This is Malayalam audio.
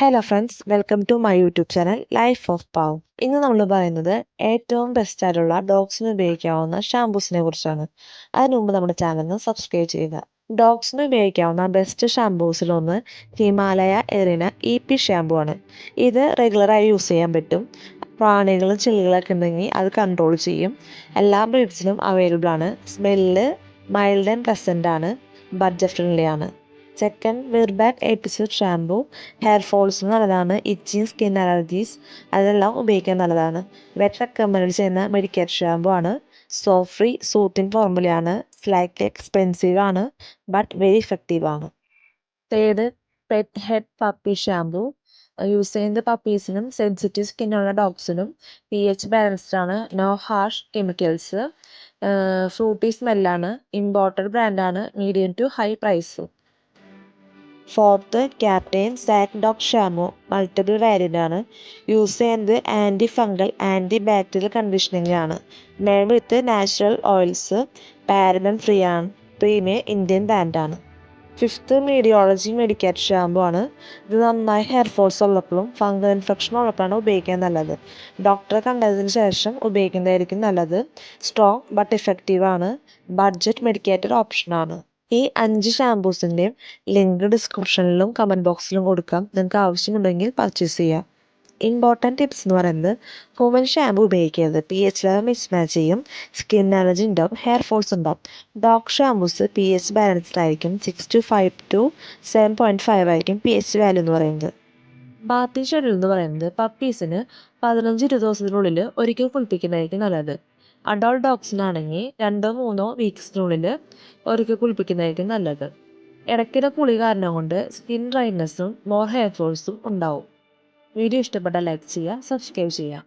Hello friends welcome to my YouTube channel life of paw ഇന്ന് നമ്മൾ പറയുന്നത് ഏറ്റവും ബെസ്റ്റ് ആയിട്ടുള്ള ഡോഗ്സിന് ഉപയോഗിക്കാവുന്ന ഷാംപൂസിനെ കുറിച്ചാണ്. അതിനു മുമ്പ് നമ്മുടെ ചാനലിന് സബ്സ്ക്രൈബ് ചെയ്യുക. ഡോഗ്സിന് ഉപയോഗിക്കാവുന്ന best ഷാംപൂസിലൊന്ന് Himalaya Erina E P shampoo ആണ്. ഇത് റെഗുലറായി യൂസ് ചെയ്യാൻ പറ്റും. പ്രാണികൾ ചെളികളൊക്കെ ഉണ്ടെങ്കിൽ അത് കൺട്രോൾ ചെയ്യും. എല്ലാ ബ്രീഡ്സിനും അവൈലബിൾ ആണ്. സ്മെല്ല് മൈൽഡ് ആൻഡ് പ്ലസന്റ് ആണ്. ബഡ്ജറ്റ് ഫ്രണ്ട്ലി ആണ്. Second Virbac episode shampoo hair falls നല്ലതാണ്. ഇച്ചിങ് സ്കിൻ അലർജീസ് അതെല്ലാം ഉപയോഗിക്കാൻ നല്ലതാണ്. വെറ്റ് റെക്കമെൻഡ് ചെയ്യുന്ന മെഡിക്കേറ്റ് ഷാംപൂ ആണ്. സോ ഫ്രീ സൂത്തിങ് ഫോർമുലയാണ് സ്ലൈറ്റ്ലി എക്സ്പെൻസീവ് ആണ് ബട്ട് വെരി ഇഫക്റ്റീവ് ആണ്. Third pet head puppy shampoo use ചെയ്യുന്നത് പപ്പീസിനും സെൻസിറ്റീവ് സ്കിന്നുള്ള ഡോഗ്സിനും പി എച്ച് ബാലൻസ്ഡ് ആണ്. നോ ഹാർഷ് കെമിക്കൽസ് ഫ്രൂട്ടി സ്മെല്ലാണ് ഇമ്പോർട്ടഡ് ബ്രാൻഡാണ് medium to high price fourth captain Zack dog shampoo multiple ആണ്. യൂസ് ചെയ്യുന്നത് anti fungal anti bacterial conditioning ആണ്. Made with natural oils paraben free ആണ്. പ്രീമിയം ഇന്ത്യൻ ബ്രാൻഡാണ് ഫിഫ്ത്ത് മീഡിയോളജി മെഡിക്കേറ്റ് ഷാമ്പു ആണ്. ഇത് നന്നായി ഹെയർ ഫോൾസ് ഉള്ളപ്പോഴും ഫംഗൽ ഇൻഫെക്ഷൻ ഉള്ളപ്പോഴാണ് ഉപയോഗിക്കാൻ നല്ലത്. ഡോക്ടറെ കണ്ടതിന് ശേഷം ഉപയോഗിക്കുന്നതായിരിക്കും നല്ലത്. സ്ട്രോങ് ബട്ട് ഇഫക്റ്റീവ് ആണ്. ബഡ്ജറ്റ് മെഡിക്കേറ്റഡ് ഓപ്ഷനാണ് ഈ അഞ്ച് ഷാംപൂസിന്റെയും ലിങ്ക് ഡിസ്ക്രിപ്ഷനിലും കമന്റ് ബോക്സിലും കൊടുക്കാം. നിങ്ങൾക്ക് ആവശ്യമുണ്ടെങ്കിൽ പർച്ചേസ് ചെയ്യാം. ഇമ്പോർട്ടന്റ് ടിപ്സ് എന്ന് പറയുന്നത് ഹ്യൂമൻ ഷാമ്പു ഉപയോഗിക്കരുത്. പി എച്ച് ലെവൽ മിസ്മാച്ച് ചെയ്യും. സ്കിൻ അലർജി ഉണ്ടാവും. ഹെയർ ഫോൾസ് ഉണ്ടാവും. Dog shampoos P H balanced ആയിരിക്കും. Six to five to seven point five ആയിരിക്കും പി എച്ച് വാല്യൂ എന്ന് പറയുന്നത്. ബാത്തിൻ ഷെഡ്യൂൾ എന്ന് പറയുന്നത് പപ്പീസിന് പതിനഞ്ച് ഇരുപത് ദിവസത്തിനുള്ളിൽ ഒരിക്കൽ കുളിപ്പിക്കുന്നതായിരിക്കും നല്ലത്. അഡൾട്ട് ഡോഗ്സിനാണെങ്കിൽ രണ്ടോ മൂന്നോ വീക്സിനുള്ളിൽ ഒരിക്കൽ കുളിപ്പിക്കുന്നതായിരിക്കും നല്ലത്. ഇടയ്ക്കിടെ കുളി കാരണം കൊണ്ട് സ്കിൻ ഡ്രൈനെസ്സും മോർ ഹെയർ ഫോൾസും ഉണ്ടാവും. വീഡിയോ ഇഷ്ടപ്പെട്ടാൽ ലൈക്ക് ചെയ്യുക സബ്സ്ക്രൈബ് ചെയ്യുക.